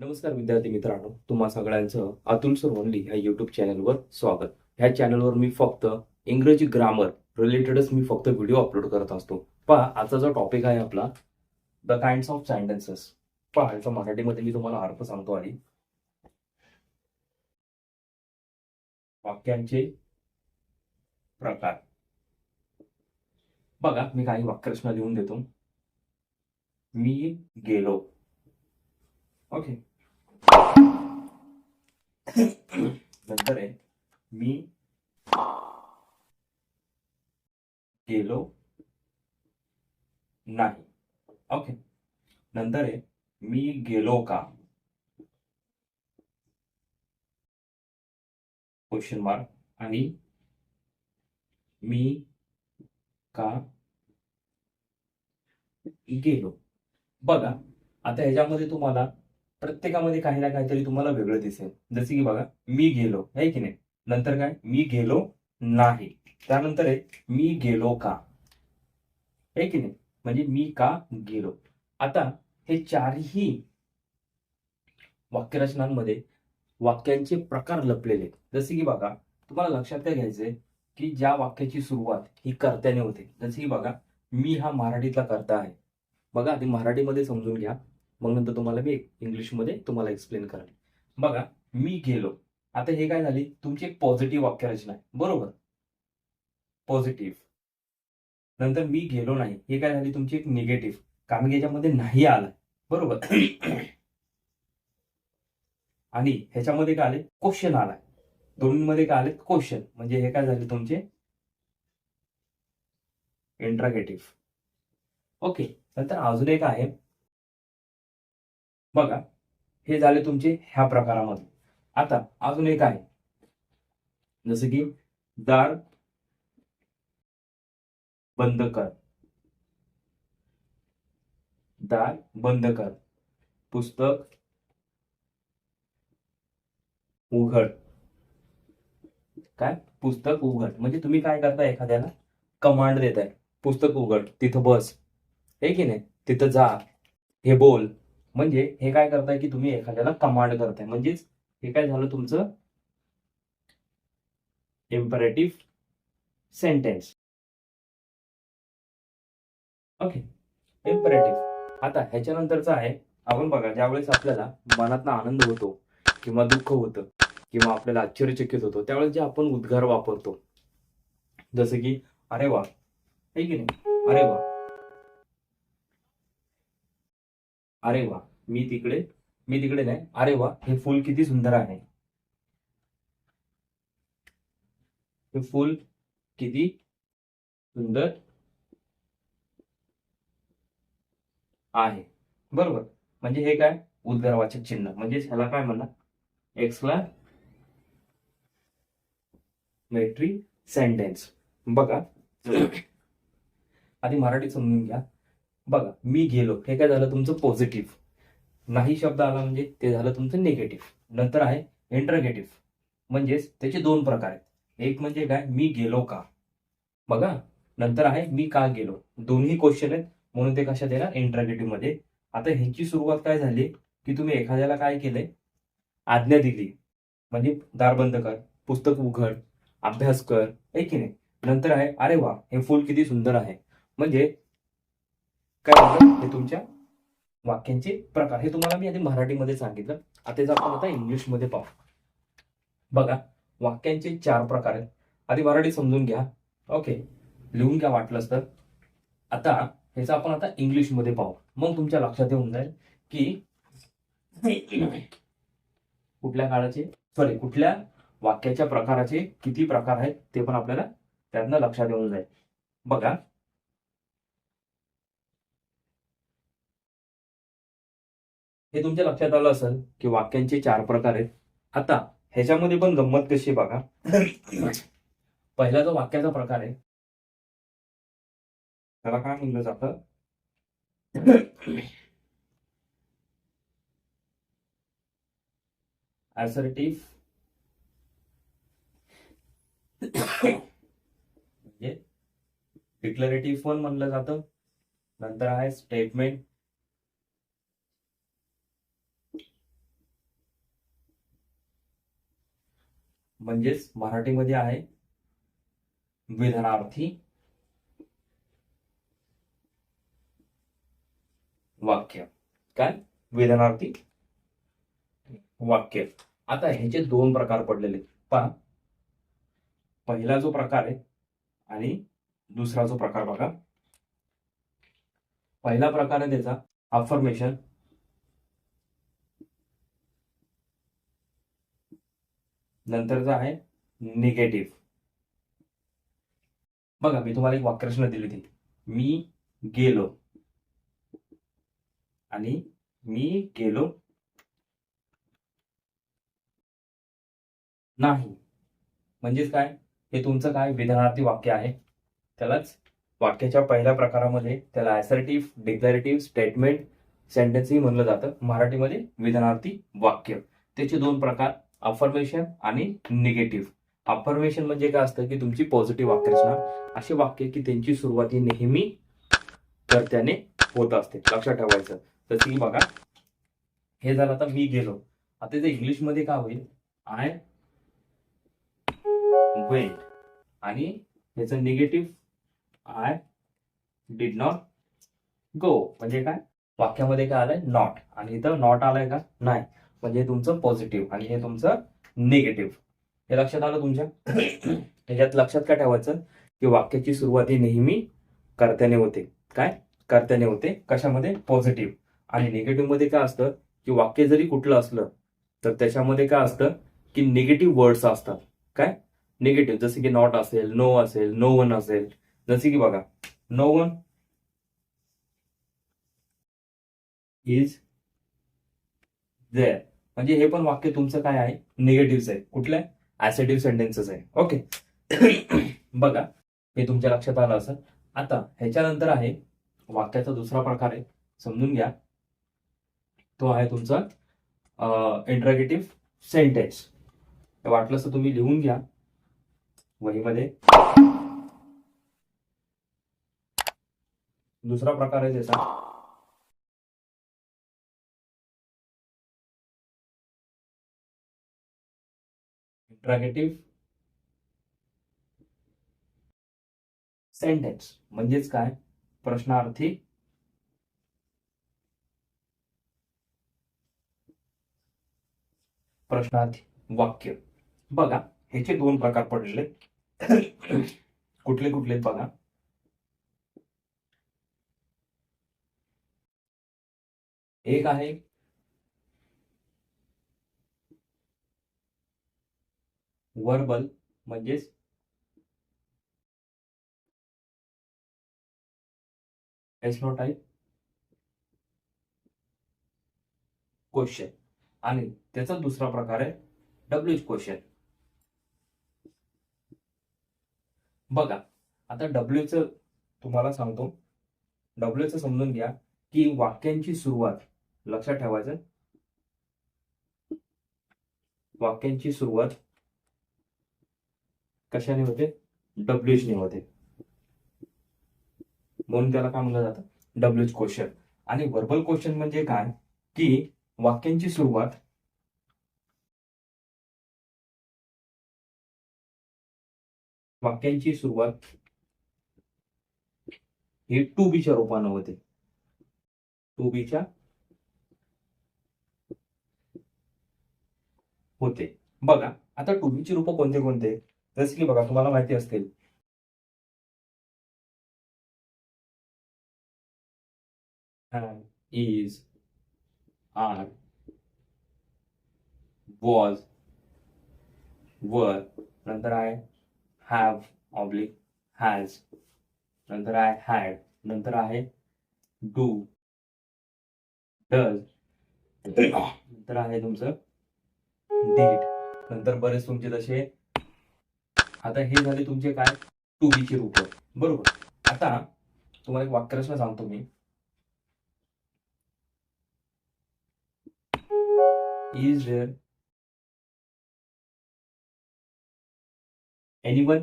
नमस्कार विद्यार्थी मित्रांनो तुम्हा सगळ्यांचं अतुल सोरवंडली ह्या युट्यूब चॅनलवर स्वागत. ह्या चॅनलवर मी फक्त इंग्रजी ग्रामर रिलेटेडच मी फक्त व्हिडिओ अपलोड करत असतो. पहा आजचा जो टॉपिक आहे आपला द काइंड ऑफ सेंटेन्सेस पहा याचा मराठीमध्ये मी तुम्हाला अर्थ सांगतो आधी. वाक्यांचे प्रकार. बघा मी काही वाक्यरचना लिहून देतो. मी गेलो. ओके नंतर आहे मी गेलो नाही. ओके नंतर आहे मी गेलो का? क्वेश्चन मार्क आणि मी का गेलो? बघा आता ह्याच्यामध्ये तुम्हाला प्रत्येकामध्ये काही ना काहीतरी तुम्हाला वेगळं दिसेल. जसे की बघा मी गेलो आहे की नाही? नंतर काय? मी गेलो नाही. त्यानंतर आहे मी गेलो का? आहे की नाही? म्हणजे मी का गेलो? आता हे चारही वाक्यरचनांमध्ये वाक्यांचे प्रकार लपलेले आहेत. जसे की बघा तुम्हाला लक्षात काय घ्यायचंय? की ज्या वाक्याची सुरुवात ही कर्त्याने होते. जसे की बघा मी हा मराठीतला कर्ता आहे. बघा आधी मराठीमध्ये समजून घ्या. मग नंतर तुम्हाला मी इंग्लिशमध्ये तुम्हाला एक्सप्लेन करेल बघा मी गेलो. आता हे काय झाली? तुमची एक पॉझिटिव्ह वाक्यरचना आहे. बरोबर? पॉझिटिव्ह नंतर मी गेलो नाही. हे काय झाली? तुमची एक निगेटिव्ह कारण की याच्यामध्ये नाही आलं बरोबर? आणि ह्याच्यामध्ये काय आले? क्वेश्चन आलाय. दोन्हीमध्ये काय आले? क्वेश्चन म्हणजे हे काय झाले तुमचे? इंट्रागेटिव्ह ओके नंतर अजून एक आहे. बघा हे झाले तुमचे ह्या प्रकारामध्ये. आता अजून एक आहे. जसं की दार बंद कर. दार बंद कर. पुस्तक उघड. काय? पुस्तक उघड. म्हणजे तुम्ही काय करता एखाद्याला? कमांड देताय. पुस्तक उघड. तिथं बस. हे की नाही? तिथं जा. हे बोल. म्हणजे हे काय करताय की तुम्ही एखाद्याला कमांड करताय. म्हणजेच हे काय झालं तुमचं? इम्परेटिव्ह सेंटेन्स ओके इम्परेटिव्ह आता ह्याच्यानंतरचं आहे. आपण बघा ज्यावेळेस आपल्याला मनातला आनंद होतो किंवा दुःख होतं किंवा आपल्याला आश्चर्यचकित होतो त्यावेळेस जे आपण उद्गार वापरतो जसं की अरे वा है की नाही? अरे वा अरे वा मी तिकडे मी तिकडे नाही. अरे वा हे फूल किती सुंदर आहे. हे फूल किती सुंदर आहे. बरोबर. म्हणजे हे काय? उद्गारवाचक चिन्ह. म्हणजे ह्याला काय म्हणा? एक्सला मेट्री सेंटेन्स बघा. आधी मराठी समजून घ्या. बघा मी गेलो हे काय झालं तुमचं पॉझिटिव्ह नाही शब्द आला म्हणजे ते झालं तुमचं निगेटिव्ह नंतर आहे इंटरगेटिव्ह म्हणजेच त्याचे दोन प्रकार आहेत. एक म्हणजे काय मी गेलो का? बघा नंतर आहे मी का गेलो? दोन्ही क्वेश्चन आहेत म्हणून ते कशात येणार? इंटरगेटिव्हमध्ये. आता ह्याची सुरुवात काय झाली? की तुम्ही एखाद्याला काय केलंय? आज्ञा दिली. म्हणजे दार बंद कर पुस्तक उघड अभ्यास कर आहे की नाही? नंतर आहे अरे वा हे फूल किती सुंदर आहे. म्हणजे काय हे तुमच्या वाक्यांचे प्रकार. हे तुम्हाला मी आधी मराठीमध्ये सांगितलं. आता त्याचं आपण आता इंग्लिशमध्ये पाहू. बघा वाक्यांचे चार प्रकार आहेत. आधी मराठी समजून घ्या. ओके लिहून घ्या वाटलंच तर. आता ह्याचं आपण आता इंग्लिशमध्ये पाहू. मग तुमच्या लक्षात येऊन जाईल की कुठल्या काळाचे सॉरी कुठल्या वाक्याच्या प्रकाराचे किती प्रकार आहेत ते पण आपल्याला त्यातनं लक्षात येऊन जाईल. बघा हे तुमच्या लक्षात आलं असेल की वाक्यांचे चार प्रकार आहेत. आता ह्याच्यामध्ये पण गंमत कशी बघा. पहिला जो वाक्याचा प्रकार आहे. त्याला काय म्हणलं जातं? असर्टिव्ह म्हणजे डिक्लरेटिव्ह पण म्हणलं जातं. नंतर आहे स्टेटमेंट म्हणजेच मराठीमध्ये आहे विधानार्थी वाक्य. काय? विधानार्थी वाक्य. आता ह्याचे दोन प्रकार पडलेले आहेत. पहा. पहिला जो प्रकार आहे आणि दुसरा जो प्रकार बघा. पहिला प्रकार आहे त्याचा अफर्मेशन नंतरचा आहे निगेटिव्ह बघा मी तुम्हाला एक वाक्यरचना दिली होती. मी गेलो. आणि मी गेलो. नाही. म्हणजेच काय? हे तुमचं काय विधानार्थी वाक्य आहे? त्यालाच वाक्याच्या पहिल्या प्रकारामध्ये त्याला ॲसर्टिव्ह डिक्लरेटिव्ह स्टेटमेंट सेंटेन्सही म्हणलं जातं. मराठीमध्ये विधानार्थी वाक्य. त्याचे दोन प्रकार अफर्मेशन आणि निगेटिव्ह अफर्मेशन म्हणजे काय असतं की तुमची पॉझिटिव्ह वाक्यरचना असे वाक्य की त्यांची सुरुवात ही नेहमी कर्त्याने होत असते. लक्षात ठेवायचं. तर ती बघा. हे झालं आता मी गेलो. आता ते इंग्लिशमध्ये काय होईल? आय वेंट आणि ह्याचं negative I did not go म्हणजे काय? वाक्यामध्ये काय आलंय? नॉट आणि इथं नॉट आलंय का? नाही. म्हणजे तुमचं पॉझिटिव्ह आणि हे तुमचं निगेटिव्ह हे लक्षात आलं तुमच्या? ह्याच्यात लक्षात काय ठेवायचं? की वाक्याची सुरुवात ही नेहमी कर्त्याने होते. काय? कर्त्याने होते. कशामध्ये? पॉझिटिव्ह आणि निगेटिव्हमध्ये काय असतं? की वाक्य जरी कुठलं असलं तर त्याच्यामध्ये काय असतं? की निगेटिव्ह वर्ड्स असतात. काय? निगेटिव्ह जसे की नॉट असेल नो असेल नो वन असेल. जसे की बघा नो वन इज देअर म्हणजे हे पण वाक्य तुमचं काय आहे? निगेटिव्ह आहे. कुठलं ऍसेटिव्ह सेंटेन्सेस आहे. ओके बघा. हे तुमच्या लक्षात आलं असं आता ह्याच्यानंतर आहे वाक्याचा दुसरा प्रकार आहे. समजून घ्या. तो आहे तुमचा इंट्रगेटिव्ह सेंटेन्स वाटलं तर तुम्ही लिहून घ्या. वहीमध्ये. दुसरा प्रकार आहे त्याचा. इंट्रागेटिव्ह सेंटेन्स म्हणजेच काय? प्रश्नार्थी प्रश्नार्थी वाक्य. बघा ह्याचे दोन प्रकार पडलेले. कुठले कुठले बघा. एक आहे वर्बल म्हणजेच एस टाईप क्वेश्चन आणि त्याचा दुसरा प्रकार आहे डब्ल्यू क्वेश्चन बघा आता डब्ल्यूच तुम्हाला सांगतो. डब्ल्यूच समजून घ्या की वाक्यांची सुरुवात लक्षात ठेवायचं. वाक्यांची सुरुवात कशाने होते? डब्ल्यूचने होते. म्हणून त्याला काय म्हणलं जातं? डब्ल्यूच क्वेश्चन आणि व्हर्बल क्वेश्चन म्हणजे काय? की वाक्यांची सुरुवात वाक्यांची सुरुवात ही टू बीच्या रूपानं होते. टू बीच्या होते. बघा आता टू बीची रूप कोणते कोणते? जसं की बघा तुम्हाला माहिती असतील इज आर वॉज वर नंतर आहे हॅव ऑब्लिक हॅज नंतर आहे हॅड नंतर आहे डू डज नंतर आहे तुमचं डेट नंतर बरेच तुमचे जसे आता हे झाले तुमचे काय? टू बीची रूप. बरोबर. आता तुम्हाला एक वाक्यरचना सांगतो मी. Is there anyone?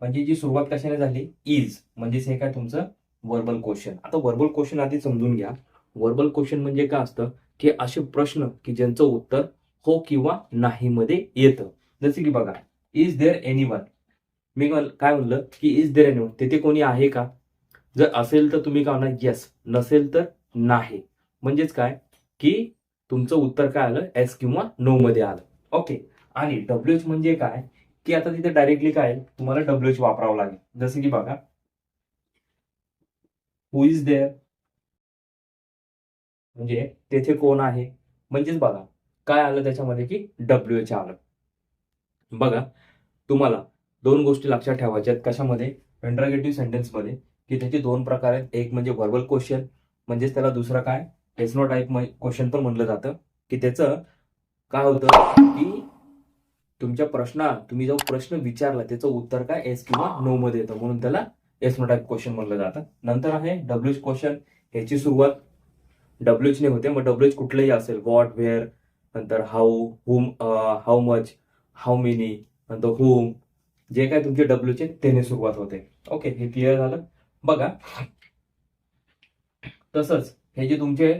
म्हणजे जी सुरुवात कशाने झाली? इज म्हणजेच हे काय तुमचं? वर्बल क्वेश्चन आता वर्बल क्वेश्चन आधी समजून घ्या. वर्बल क्वेश्चन म्हणजे काय असतं? की असे प्रश्न की ज्यांचं उत्तर हो किंवा नाही मध्ये येतं. जसे की बघा इज देअर एनी वन मी म्हण- काय म्हणलं? की इज देअर एनी वन तेथे कोणी आहे का? जर असेल तर तुम्ही काय म्हणणार येस नसेल तर नाही. म्हणजेच काय? की तुमचं उत्तर काय आलं? एस किंवा नो मध्ये आलं. ओके आणि डब्ल्यू एच म्हणजे काय? की आता तिथे डायरेक्टली काय तुम्हाला डब्ल्यू एच वापरावं लागेल. जसं की बघा. हु इज देअर म्हणजे तेथे कोण आहे? म्हणजेच बघा. काय आलं त्याच्यामध्ये की डब्ल्यू एच आलं. बघा. तुम्हाला दोन गोष्टी लक्षात ठेवायच्या आहेत. कशामध्ये? इंटरगेटिव्ह सेंटेन्समध्ये की त्याचे दोन प्रकार आहेत. एक म्हणजे व्हर्बल क्वेश्चन म्हणजेच त्याला दुसरा काय? टेस्नो टाईप क्वेश्चन पण म्हणलं जातं. की त्याचं काय होतं? की तुमच्या प्रश्ना तुम्ही जो प्रश्न विचारला त्याचं उत्तर काय? एस किंवा नो मध्ये येतं. म्हणून त्याला एसनो टाईप क्वेश्चन म्हटलं जातं. नंतर आहे डब्ल्यू क्वेश्चन ह्याची सुरुवात डब्ल्यूच ने होते. मग डब्ल्यूच कुठलंही असेल. व्हॉट व्हेअर नंतर how whom how much how many नंतर होम जे काय तुमचे डब्ल्यू चे त्याने सुरुवात होते. ओके हे क्लिअर झालं? बघा. तसंच हे जे तुमचे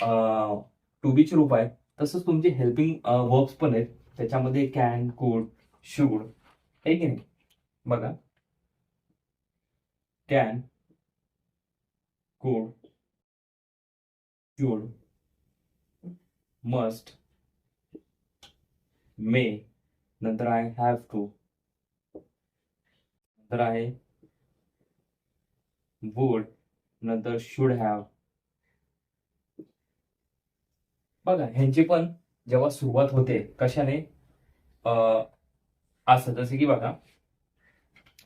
टू बीचे रूप आहेत तसंच तुमचे हेल्पिंग वर्ब्स पण आहेत. त्याच्यामध्ये कॅन कुड शूड आहे की नाही? बघा. कॅन कुड शूड मस्ट मे नंतर आहे हॅव टू नंतर आहे वुड नंतर शुड हॅव बघा ह्यांची पण जेव्हा सुरुवात होते कशाने? असं जसे की बघा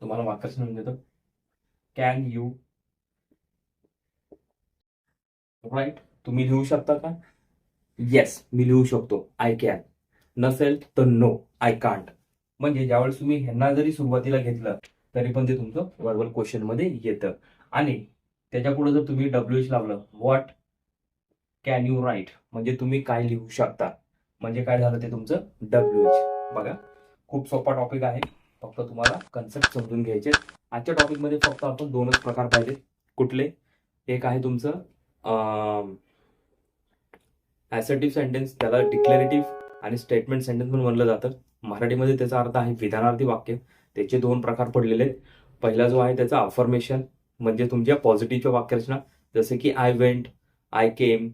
तुम्हाला वाक्य म्हणून देतो. कॅन यू राईट तुम्ही लिहू शकता का? येस मी लिहू शकतो. आय कॅन नसेल तर नो आय कांट म्हणजे ज्यावेळेस तुम्ही ह्यांना जरी सुरुवातीला घेतलं तरी पण ते तुमचं वर्बल क्वेश्चनमध्ये येतं. आणि त्याच्या पुढे जर तुम्ही डब्ल्यू एच लावलं व्हॉट कॅन यू राईट म्हणजे तुम्ही काय लिहू शकता? म्हणजे काय झालं ते तुमचं डब्ल्यू एच बघा खूप सोपा टॉपिक आहे. फक्त तुम्हाला कन्सेप्ट समजून घ्यायचे. आजच्या टॉपिकमध्ये फक्त आपण दोनच प्रकार पाहिले कुठले? एक आहे तुमचं ॲसर्टिव्ह सेंटेन्स त्याला डिक्लेरेटिव्ह आणि स्टेटमेंट सेंटेन्स पण म्हणलं जातं. मराठीमध्ये त्याचा अर्थ आहे विधानार्थी वाक्य. त्याचे दोन प्रकार पडलेले आहेत. पहिला जो आहे त्याचा अफर्मेशन म्हणजे तुमच्या पॉझिटिव्हच्या वाक्यरचना. जसे की I went I came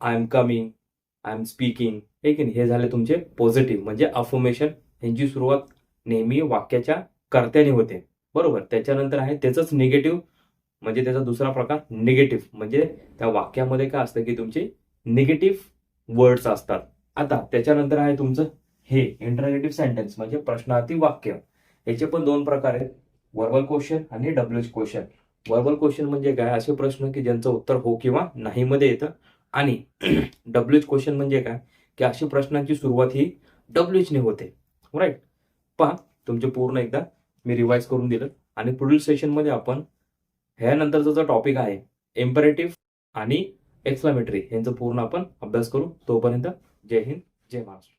I am coming I am speaking हे की नाही? हे झाले तुमचे पॉझिटिव्ह म्हणजे अफर्मेशन ह्यांची सुरुवात नेहमी वाक्याच्या कर्त्याने होते. बरोबर? त्याच्यानंतर आहे त्याचंच निगेटिव्ह म्हणजे त्याचा दुसरा प्रकार निगेटिव्ह म्हणजे त्या वाक्यामध्ये काय असतं की तुमचे निगेटिव्ह वर्ड्स असतात. आता त्याच्यानंतर आहे तुमचं हे इंटरगेटिव्ह सेंटेन्स म्हणजे प्रश्नार्थी वाक्य. याचे पण दोन प्रकार आहेत. वर्बल क्वेश्चन आणि W H question verbal question म्हणजे काय? असे प्रश्न की ज्यांचं उत्तर हो किंवा नाही मध्ये येतं. आणि डब्ल्यू एच क्वेश्चन म्हणजे काय? की अशी प्रश्नांची सुरुवात ही डब्ल्यू ने होते. राईट पहा तुमचे पूर्ण एकदा मी रिवाईज करून दिलं. आणि पुढील सेशनमध्ये आपण ह्यानंतरचा जो टॉपिक आहे एम्परेटिव्ह आणि एक्सप्लामेटरी यांचा पूर्ण आपण अभ्यास करू. तोपर्यंत जय हिंद जय महाराष्ट्र.